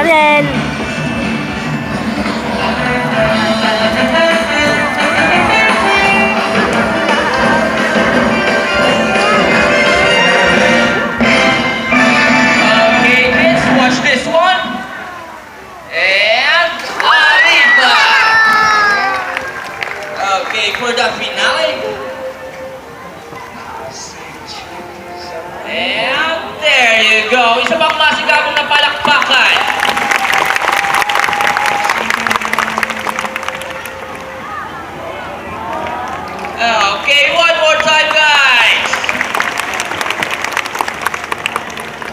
Jariel! Oh, okay, one more time, guys.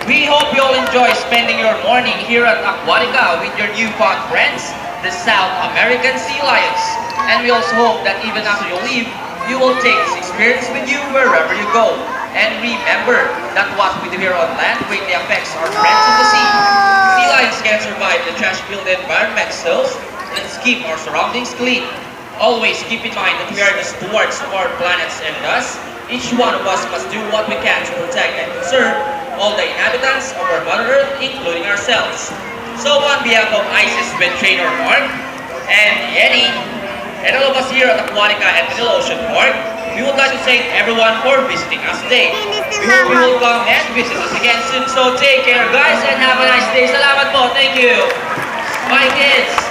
We hope you all enjoy spending your morning here at Aquatica with your newfound friends, the South American Sea Lions. And we also hope that even after you leave, you will take this experience with you wherever you go. And remember that what we do here on land greatly affects our friends in the sea. Sea lions can survive the trash-filled environment, so let's keep our surroundings clean. Always keep in mind that we are the stewards of our planets and thus, each one of us must do what we can to protect and conserve all the inhabitants of our Mother Earth, including ourselves. So on behalf of ISIS with Trainer Mark and Eddie, and all of us here at Aquatica and Middle Ocean Park, we would like to thank everyone for visiting us today. We hope you will come and visit us again soon. So take care guys and have a nice day. Salamat po. Thank you. Bye kids.